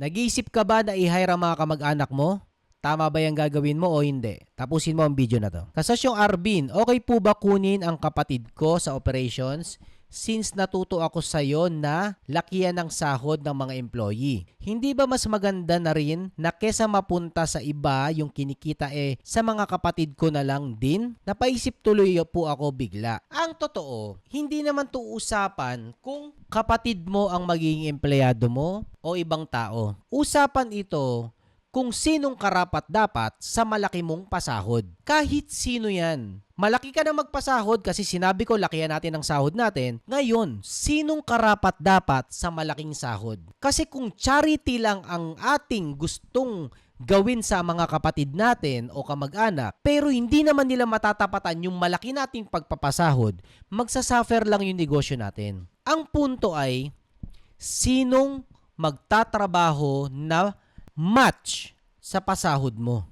Nag-iisip ka ba na i-hire ang mga kamag-anak mo? Tama ba yung gagawin mo o hindi? Tapusin mo ang video na to. Kasosyong Arbin, okay po ba kunin ang kapatid ko sa operations since natuto ako sa iyo na lakihan ng sahod ng mga employee? Hindi ba mas maganda na rin na kesa mapunta sa iba yung kinikita eh sa mga kapatid ko na lang din? Napaisip tuloy po ako bigla. Ang totoo, hindi naman to usapan kung kapatid mo ang magiging empleyado mo o ibang tao. Usapan ito kung sinong karapat dapat sa malaki mong pasahod. Kahit sino yan. Malaki ka na magpasahod kasi sinabi ko lakihan natin ang sahod natin. Ngayon, sinong karapat dapat sa malaking sahod? Kasi kung charity lang ang ating gustong gawin sa mga kapatid natin o kamag-anak, pero hindi naman nila matatapatan yung malaki nating pagpapasahod, magsasuffer lang yung negosyo natin. Ang punto ay, sinong magtatrabaho na match sa pasahod mo.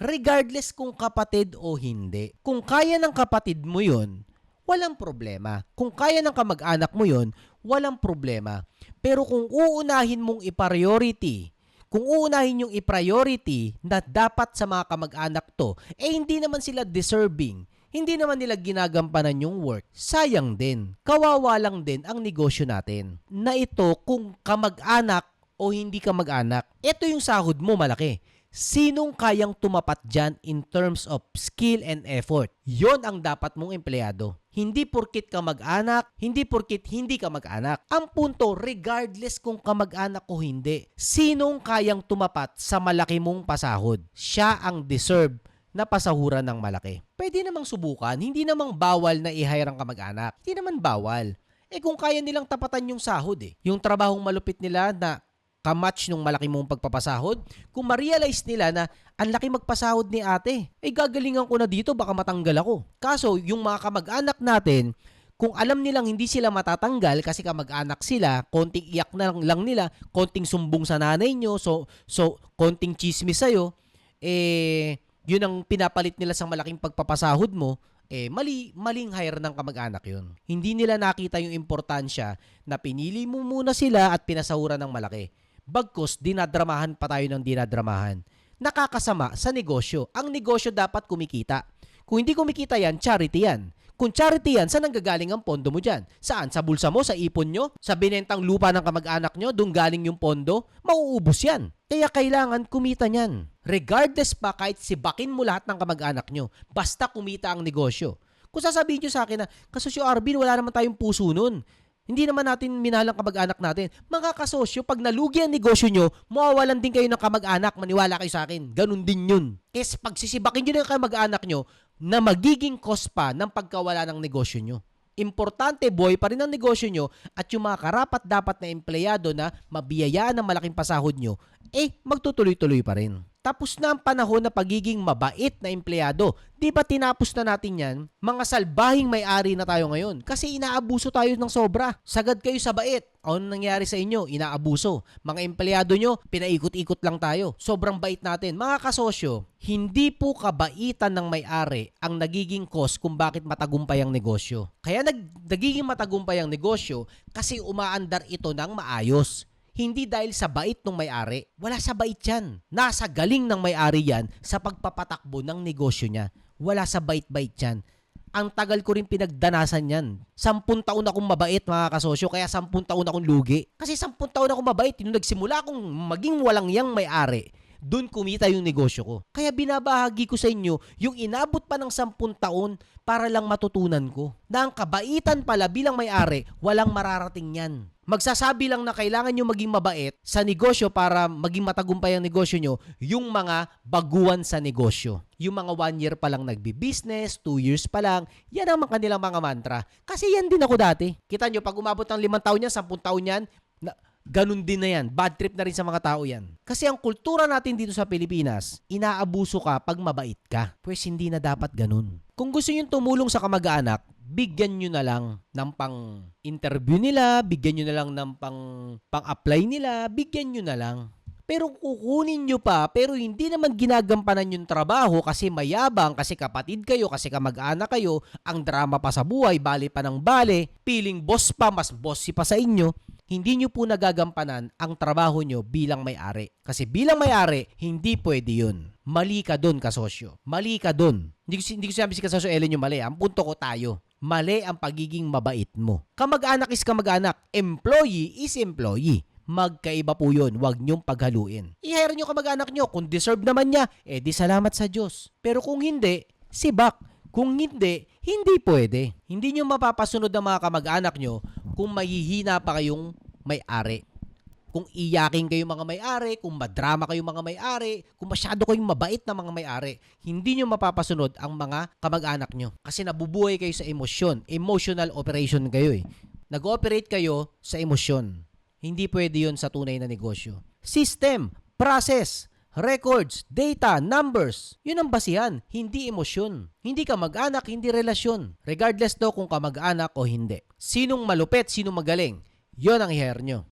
Regardless kung kapatid o hindi. Kung kaya ng kapatid mo yon, walang problema. Kung kaya ng kamag-anak mo yon, walang problema. Pero kung uunahin mong i-priority, kung uunahin yung i-priority na dapat sa mga kamag-anak to, eh hindi naman sila deserving, hindi naman nila ginagampanan yung work, sayang din. Kawawa lang din ang negosyo natin. Na ito kung kamag-anak o hindi ka mag-anak, ito yung sahod mo malaki. Sinong kayang tumapat dyan in terms of skill and effort? Yon ang dapat mong empleyado. Hindi porkit ka mag-anak, hindi porkit hindi ka mag-anak. Ang punto, regardless kung kamag-anak o hindi, sinong kayang tumapat sa malaki mong pasahod? Siya ang deserve na pasahuran ng malaki. Pwede namang subukan, hindi namang bawal na i-hire ang kamag-anak. Hindi naman bawal. Eh kung kaya nilang tapatan yung sahod eh. Yung trabahong malupit nila na kamatch nung malaki mong pagpapasahod, kung ma-realize nila na ang laki magpasahod ni ate, eh gagalingan ko na dito baka matanggal ako. Kaso yung mga kamag-anak natin, kung alam nilang hindi sila matatanggal kasi kamag-anak sila, konting iyak na lang, nila, konting sumbong sa nanay nyo, so, so konting chismis sa'yo, eh, yun ang pinapalit nila sa malaking pagpapasahod mo, eh mali maling hire ng kamag-anak 'yun. Hindi nila nakita yung importansya na pinili mo muna sila at pinasahuran ng malaki. Bagkus dinadramahan pa tayo ng dinadramahan. Nakakasama sa negosyo. Ang negosyo dapat kumikita. Kung hindi kumikita yan, charity yan. Kung charity yan, saan nanggagaling ang pondo mo dyan? Saan? Sa bulsa mo? Sa ipon nyo? Sa binentang lupa ng kamag-anak nyo? Doon galing yung pondo? Mauubos yan. Kaya kailangan kumita niyan. Regardless pa kahit sibakin mo lahat ng kamag-anak nyo, basta kumita ang negosyo. Kung sasabihin nyo sa akin na, kasosyo Arvin, wala naman tayong puso nun. Hindi naman natin minalang kamag-anak natin. Mga kasosyo, pag nalugi ang negosyo nyo, mawawalan din kayo ng kamag-anak. Maniwala kayo sa akin. Ganun din yun. Kasi pag sisibakin nyo na yung kamag-anak nyo, na magiging cost pa ng pagkawala ng negosyo nyo. Importante boy pa rin ang negosyo nyo at yung mga karapat dapat na empleyado na mabiyayaan ng malaking pasahod nyo, eh magtutuloy-tuloy pa rin. Tapos na ang panahon na pagiging mabait na empleyado. Di ba tinapos na natin yan? Mga salbahing may-ari na tayo ngayon. Kasi inaabuso tayo ng sobra. Sagad kayo sa bait. Ano nangyari sa inyo? Inaabuso. Mga empleyado nyo, pinaikot-ikot lang tayo. Sobrang bait natin. Mga kasosyo, hindi po kabaitan ng may-ari ang nagiging cause kung bakit matagumpay ang negosyo. Kaya nag, nagiging matagumpay ang negosyo kasi umaandar ito ng maayos. Hindi dahil sa bait ng may-ari. Wala sa bait yan. Nasa galing ng may-ari yan sa pagpapatakbo ng negosyo niya. Wala sa bait-bait yan. Ang tagal ko rin pinagdanasan yan. Sampun taon akong mabait mga kasosyo, kaya sampun taon akong lugi. Kasi sampun taon akong mabait, nung nagsimula akong maging walang yang may-ari, doon kumita yung negosyo ko. Kaya binabahagi ko sa inyo yung inabot pa ng sampun taon para lang matutunan ko. Na ang kabaitan pala bilang may-ari, walang mararating yan. Magsasabi lang na kailangan nyo maging mabait sa negosyo para maging matagumpay ang negosyo nyo, yung mga baguan sa negosyo. Yung mga one year pa lang nagbi-business, two years pa lang, yan ang kanilang mga mantra. Kasi yan din ako dati. Kita nyo, pag umabot ng limang taon yan, sampung taon yan, na, ganun din na yan. Bad trip na rin sa mga tao yan. Kasi ang kultura natin dito sa Pilipinas, inaabuso ka pag mabait ka. Pwes hindi na dapat ganun. Kung gusto nyo tumulong sa kamag-anak, bigyan nyo na lang ng pang interview nila, bigyan nyo na lang ng pang pang apply nila, bigyan nyo na lang. Pero kukunin nyo pa, pero hindi naman ginagampanan yung trabaho kasi mayabang, kasi kapatid kayo, kasi kamag-anak kayo, ang drama pa sa buhay, bali pa ng bali, piling boss pa, mas bossy pa sa inyo, hindi nyo po nagagampanan ang trabaho nyo bilang may-ari. Kasi bilang may-ari, hindi pwede yun. Mali ka dun, kasosyo. Mali ka dun. Hindi ko, hindi ko sinabi si kasosyo Ellen yung mali. Ang punto ko tayo. Mali ang pagiging mabait mo. Kamag-anak is kamag-anak. Employee is employee. Magkaiba po yun. Huwag niyong paghaluin. I-hire nyo kamag-anak nyo. Kung deserve naman niya, eh di salamat sa Diyos. Pero kung hindi, si Bak. Kung hindi, hindi pwede. Hindi nyo mapapasunod ang mga kamag-anak nyo kung mahihina pa kayong may-ari. Kung iyaking kayo mga may-ari, kung madrama kayo mga may-ari, kung masyado kayong mabait na mga may-ari, hindi nyo mapapasunod ang mga kamag-anak nyo. Kasi nabubuhay kayo sa emosyon. Emotional operation kayo eh. Nag-ooperate kayo sa emosyon. Hindi pwede yun sa tunay na negosyo. System, process, records, data, numbers. Yun ang basihan, hindi emosyon. Hindi ka mag-anak, hindi relasyon. Regardless daw kung ka mag-anak o hindi. Sinong malupit, sinong magaling, yon ang i-hire nyo.